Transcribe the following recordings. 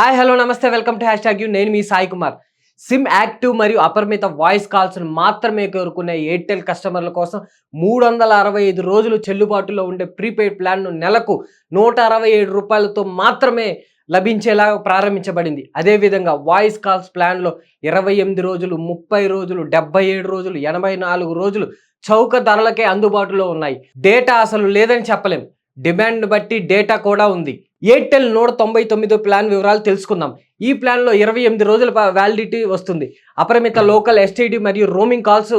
Hi hello namaste welcome to hashtag U నేను మీ Sai Kumar. SIM active మరియు అపరిమిత వాయిస్ కాల్స్ను మాత్రమే కోరుకునే ఎయిర్టెల్ కస్టమర్ల కోసం మూడు వందల అరవై ఐదు రోజులు చెల్లుబాటులో ఉండే ప్రీపెయిడ్ ప్లాన్ను నెలకు నూట అరవై ఏడు రూపాయలతో మాత్రమే లభించేలా ప్రారంభించబడింది. అదేవిధంగా వాయిస్ కాల్స్ ప్లాన్లో ఇరవై ఎనిమిది రోజులు ముప్పై రోజులు డెబ్బై ఏడు రోజులు ఎనభై నాలుగు రోజులు చౌక ధరలకే అందుబాటులో ఉన్నాయి. డేటా అసలు లేదని చెప్పలేం. డిమాండ్ బట్టి డేటా కూడా ఉంది. ఎయిర్టెల్ నూట తొంభై తొమ్మిదో ప్లాన్ వివరాలు తెలుసుకుందాం. ఈ ప్లాన్లో ఇరవై ఎనిమిది రోజుల వ్యాలిడిటీ వస్తుంది. అపరిమిత లోకల్ ఎస్టీడీ మరియు రోమింగ్ కాల్స్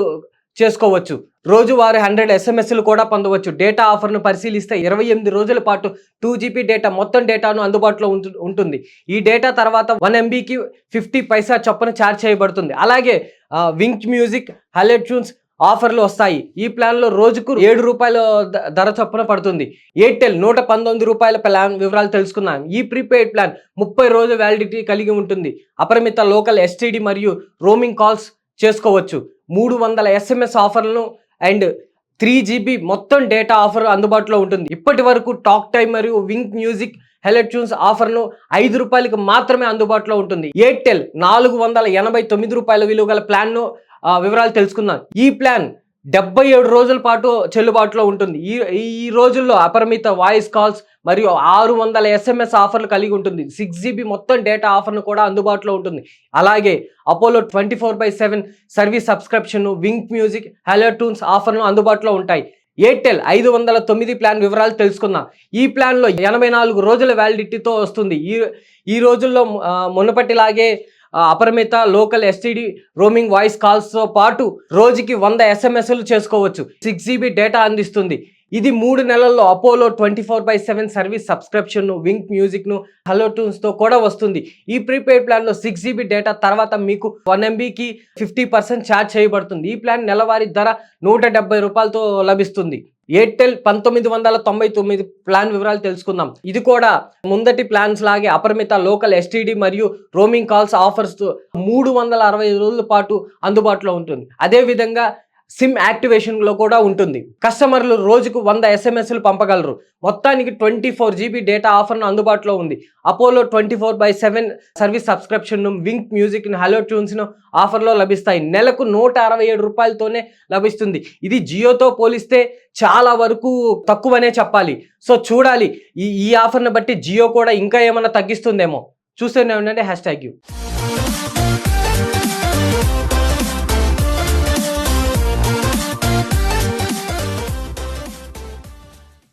చేసుకోవచ్చు. రోజువారీ హండ్రెడ్ ఎస్ఎంఎస్లు కూడా పొందవచ్చు. డేటా ఆఫర్ను పరిశీలిస్తే ఇరవై ఎనిమిది రోజుల పాటు టూ జీబీ డేటా మొత్తం డేటాను అందుబాటులో ఉంటుంది. ఈ డేటా తర్వాత వన్ ఎంబీకి ఫిఫ్టీ పైసా చొప్పున ఛార్జ్ చేయబడుతుంది. అలాగే వింక్ మ్యూజిక్ హలెట్ ట్యూన్స్ ఆఫర్లు వస్తాయి. ఈ ప్లాన్లో రోజుకు ఏడు రూపాయల ధర చొప్పున పడుతుంది. ఎయిర్టెల్ నూట పంతొమ్మిది రూపాయల ప్లాన్ వివరాలు తెలుసుకుందాం. ఈ ప్రీపెయిడ్ ప్లాన్ ముప్పై రోజుల వ్యాలిడిటీ కలిగి ఉంటుంది. అపరిమిత లోకల్ ఎస్టీడీ మరియు రోమింగ్ కాల్స్ చేసుకోవచ్చు. మూడు వందల ఎస్ఎంఎస్ ఆఫర్లను అండ్ త్రీ జీబీ మొత్తం డేటా ఆఫర్ అందుబాటులో ఉంటుంది. ఇప్పటి వరకు టాక్ టైం మరియు వింక్ మ్యూజిక్ హెలెట్ ట్యూన్స్ ఆఫర్ను ఐదు రూపాయలకు మాత్రమే అందుబాటులో ఉంటుంది. ఎయిర్టెల్ నాలుగు వందల ఎనభై తొమ్మిది రూపాయల విలువ గల ప్లాన్ను వివరాలు తెలుసుకుందాం. ఈ ప్లాన్ డెబ్బై ఏడు రోజుల పాటు చెల్లుబాటులో ఉంటుంది. ఈ ఈ రోజుల్లో అపరిమిత వాయిస్ కాల్స్ మరియు ఆరు వందల ఎస్ఎంఎస్ ఆఫర్లు కలిగి ఉంటుంది. సిక్స్ జీబీ మొత్తం డేటా ఆఫర్ను కూడా అందుబాటులో ఉంటుంది. అలాగే Apollo twenty four by seven service subscription Wink Music Hello Tunes ఆఫర్ను అందుబాటులో ఉంటాయి. ఎయిర్టెల్ ఐదు వందల తొమ్మిది ప్లాన్ వివరాలు తెలుసుకుందాం. ఈ ప్లాన్లో ఎనభై నాలుగు రోజుల వ్యాలిడిటీతో వస్తుంది. ఈ ఈ రోజుల్లో మునుపటిలాగే అపరిమిత లోకల్ ఎస్టీడీ రోమింగ్ వాయిస్ కాల్స్తో పాటు రోజుకి వంద ఎస్ఎంఎస్లు చేసుకోవచ్చు. సిక్స్ జీబీ డేటా అందిస్తుంది. ఇది మూడు నెలల్లో Apollo twenty four by seven service సబ్స్క్రిప్షన్ను Wink మ్యూజిక్ను హలో ట్యూన్స్తో కూడా వస్తుంది. ఈ ప్రీపెయిడ్ ప్లాన్లో సిక్స్ జీబీ డేటా తర్వాత మీకు వన్ ఎంబీకి ఫిఫ్టీ పర్సెంట్ ఛార్జ్ చేయబడుతుంది. ఈ ప్లాన్ నెలవారీ ధర నూట డెబ్బై రూపాయలతో లభిస్తుంది. ఎయిర్టెల్ పంతొమ్మిది వందల తొంభై తొమ్మిది ప్లాన్ వివరాలు తెలుసుకుందాం. ఇది కూడా ముందటి ప్లాన్స్ లాగే అపరిమిత లోకల్ ఎస్టీడీ మరియు రోమింగ్ కాల్స్ ఆఫర్స్ మూడు వందల అరవై రోజుల పాటు అందుబాటులో ఉంటుంది. అదే విధంగా సిమ్ యాక్టివేషన్లో కూడా ఉంటుంది. కస్టమర్లు రోజుకు వంద ఎస్ఎంఎస్లు పంపగలరు. మొత్తానికి ట్వంటీ ఫోర్ జీబీ డేటా ఆఫర్ను అందుబాటులో ఉంది. Apollo twenty four by seven service సబ్స్క్రిప్షన్ను wink music hello ట్యూన్స్ను ఆఫర్లో లభిస్తాయి. నెలకు నూట అరవై ఏడు రూపాయలతోనే లభిస్తుంది. ఇది జియోతో పోలిస్తే చాలా వరకు తక్కువనే చెప్పాలి. సో చూడాలి. ఈ ఈ ఆఫర్ని బట్టి జియో కూడా ఇంకా ఏమైనా తగ్గిస్తుందేమో. చూస్తూనే ఉండండి. Hashtag U.